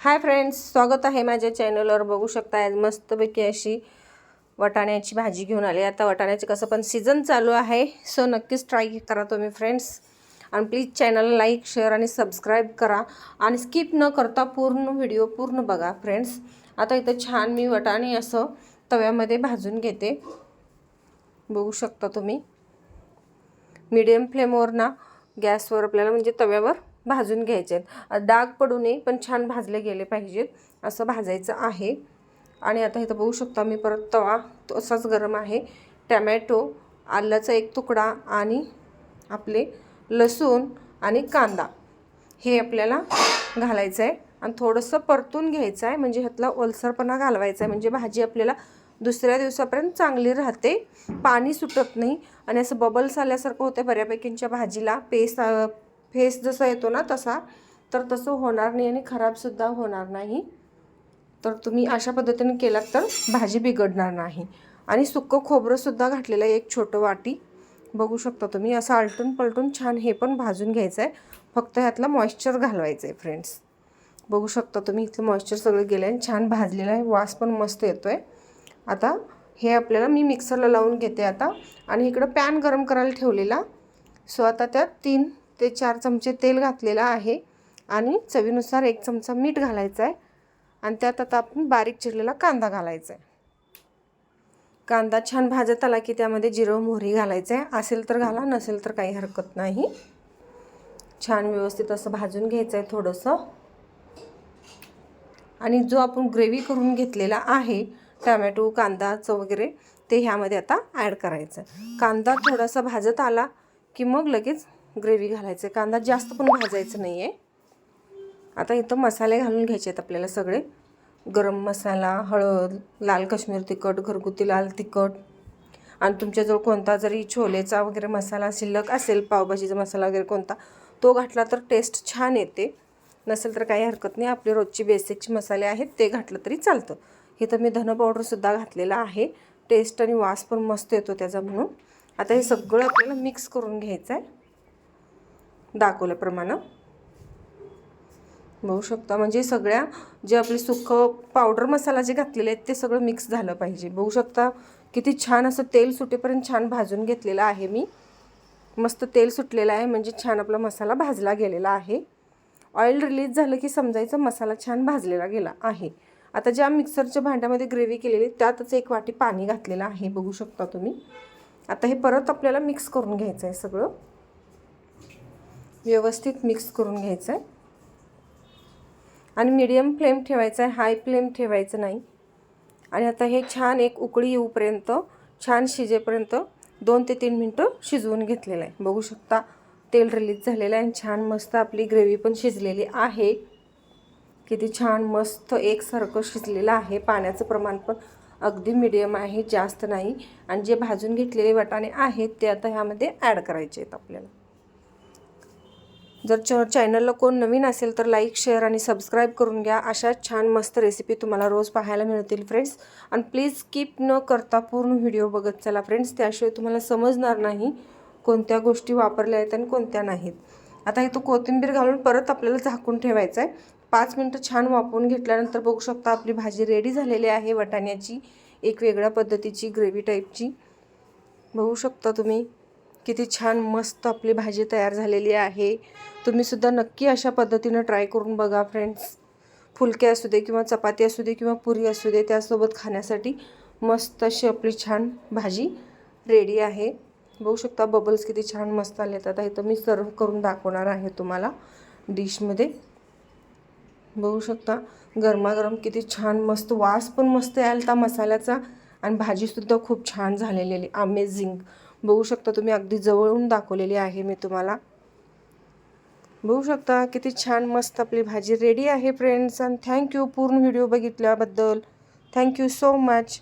Hi friends स्वागत आहे माझ्या चॅनलवर. बघू शकता आज मस्तपैकी अशी वाटाण्याची भाजी घेऊन आली. आता वटाण्याचं कसं पण सीझन चालू आहे सो नक्कीच ट्राय करा तुम्ही फ्रेंड्स आणि प्लीज चॅनलला लाईक शेअर आणि सबस्क्राईब करा. आणि स्किप न करता पूर्ण व्हिडिओ पूर्ण बघा फ्रेंड्स आता इथं छान मी वटाणे असं तव्यामध्ये भाजून घेते. बघू शकता तुम्ही. मीडियम फ्लेमवर ना गॅसवर आपल्याला म्हणजे तव्यावर भाजून घ्यायचे आहेत. डाग पडू नये पण छान भाजले गेले पाहिजेत असं भाजायचं आहे. आणि आता इथं बघू शकता मी परत तवा तो असाच गरम आहे. टॅमॅटो आल्याचा एक तुकडा आणि आपले लसूण आणि कांदा हे आपल्याला घालायचं आहे. आणि थोडंसं परतून घ्यायचं आहे म्हणजे ह्यातला ओलसरपणा घालवायचा आहे. म्हणजे भाजी आपल्याला दुसऱ्या दिवसापर्यंत चांगली राहते. पाणी सुटत नाही. आणि असं बबल्स आल्यासारखं होतं बऱ्यापैकींच्या भाजीला. पेस्ट फेस जसा येतो ना तसा तर तसं होणार नाही आणि खराबसुद्धा होणार नाही. तर तुम्ही अशा पद्धतीने केलात तर भाजी बिघडणार नाही. आणि सुक्कं खोबरंसुद्धा घातलेलं आहे एक छोटं वाटी. बघू शकता तुम्ही असं आलटून पलटून छान हे पण भाजून घ्यायचं आहे फक्त ह्यातला मॉइश्चर घालवायचं आहे फ्रेंड्स बघू शकता तुम्ही इथलं मॉइश्चर सगळं गेलं आहे छान भाजलेलं आहे. वास पण मस्त येतो आहे आता हे आपल्याला मी मिक्सरला लावून घेते आता. आणि इकडं पॅन गरम करायला ठेवलेला. सो आता त्यात तीन ते चार चमचे तेल घातलेलं आहे आणि चवीनुसार एक चमचा मीठ घालायचं आहे. आणि त्यात आता आपण बारीक चिरलेला कांदा घालायचा आहे. कांदा छान भाजत आला की त्यामध्ये जिरं मोहरी घालायचं आहे. असेल तर घाला नसेल तर काही हरकत नाही. छान व्यवस्थित असं भाजून घ्यायचं आहे थोडंसं. आणि जो आपण ग्रेव्ही करून घेतलेला आहे टमॅटो कांदाचं वगैरे ते ह्यामध्ये आता ॲड करायचं कांदा थोडासा भाजत आला की मग लगेच ग्रेव्ही घालायचं आहे. कांदा जास्त पण भाजायचं नाही आहे आता इथं मसाले घालून घ्यायचे आहेत आपल्याला सगळे. गरम मसाला हळद लाल काश्मीर तिखट घरगुती लाल तिखट. आणि तुमच्याजवळ कोणता जरी छोलेचा वगैरे मसाला शिल्लक असेल पावभाजीचा मसाला वगैरे कोणता तो घातला तर टेस्ट छान येते. नसेल तर काही हरकत नाही. आपले रोजची बेसिकचे मसाले आहेत ते घातलं तरी चालतं. हे तर मी धन पावडरसुद्धा घातलेला आहे. टेस्ट आणि वास पण मस्त येतो त्याचा म्हणून. आता हे सगळं आपल्याला मिक्स करून घ्यायचं आहे दाखवल्याप्रमाणे बघू शकता म्हणजे सगळ्या जे आपले सुकं पावडर मसाला जे घातलेले आहेत ते सगळं मिक्स झालं पाहिजे. बघू शकता किती छान असं तेल सुटेपर्यंत छान भाजून घेतलेलं आहे मी. मस्त तेल सुटलेलं आहे म्हणजे छान आपला मसाला भाजला गेलेला आहे. ऑइल रिलीज झालं की समजायचं मसाला छान भाजलेला गेला आहे. आता ज्या मिक्सरच्या भांड्यामध्ये ग्रेव्ही केलेली त्यातच एक वाटी पाणी घातलेलं आहे बघू शकता तुम्ही. आता हे परत आपल्याला मिक्स करून घ्यायचं आहे सगळं. व्यवस्थित मिक्स करून घ्यायचं आहे आणि मीडियम फ्लेम ठेवायचा आहे हाय फ्लेम ठेवायचं नाही. आणि आता हे छान एक उकळी येऊपर्यंत छान शिजेपर्यंत दोन ते तीन मिनटं शिजवून घेतलेलं आहे. बघू शकता तेल रिलीज झालेलं आहे आणि छान मस्त आपली ग्रेव्ही पण शिजलेली आहे. किती छान मस्त एकसारखं शिजलेलं आहे. पाण्याचं प्रमाण पण अगदी मिडियम आहे जास्त नाही. आणि जे भाजून घेतलेले वाटाणे आहेत ते आता ह्यामध्ये ॲड करायचे आहेत आपल्याला. जर च चॅनलला कोण नवीन असेल तर लाईक शेअर आणि सबस्क्राईब करून घ्या. अशा छान मस्त रेसिपी तुम्हाला रोज पाहायला मिळतील फ्रेंड्स. आणि प्लीज स्किप न करता पूर्ण व्हिडिओ बघत चला फ्रेंड्स. त्याशिवाय तुम्हाला समजणार नाही कोणत्या गोष्टी वापरल्या आहेत आणि कोणत्या नाहीत. आता इथं कोथिंबीर घालून परत आपल्याला झाकून ठेवायचं आहे पाच मिनटं छान वापरून घेतल्यानंतर बघू शकता आपली भाजी रेडी झालेली आहे. वटाण्याची एक वेगळ्या पद्धतीची ग्रेव्ही टाईपची बघू शकता तुम्ही. किती छान मस्त आपली भाजी तयार झालेली आहे. तुम्हीसुद्धा नक्की अशा पद्धतीनं ट्राय करून बघा फ्रेंड्स फुलके असू दे किंवा चपाती असू दे किंवा पुरी असू दे त्यासोबत खाण्यासाठी मस्त अशी आपली छान भाजी रेडी आहे. बघू शकता बबल्स किती छान मस्त आले आता इथं मी सर्व करून दाखवणार आहे तुम्हाला डिशमध्ये बघू शकता गरमागरम किती छान मस्त वास पण मस्त यायला त्या मसाल्याचा. आणि भाजीसुद्धा खूप छान झालेली अमेझिंग बघू शकता तुम्ही अगदी जवळून दाखवलेली आहे मी तुम्हाला. बघू शकता किती छान मस्त आपली भाजी रेडी आहे फ्रेंड्स आणि थँक्यू पूर्ण video बघितल्याबद्दल. Thank you so much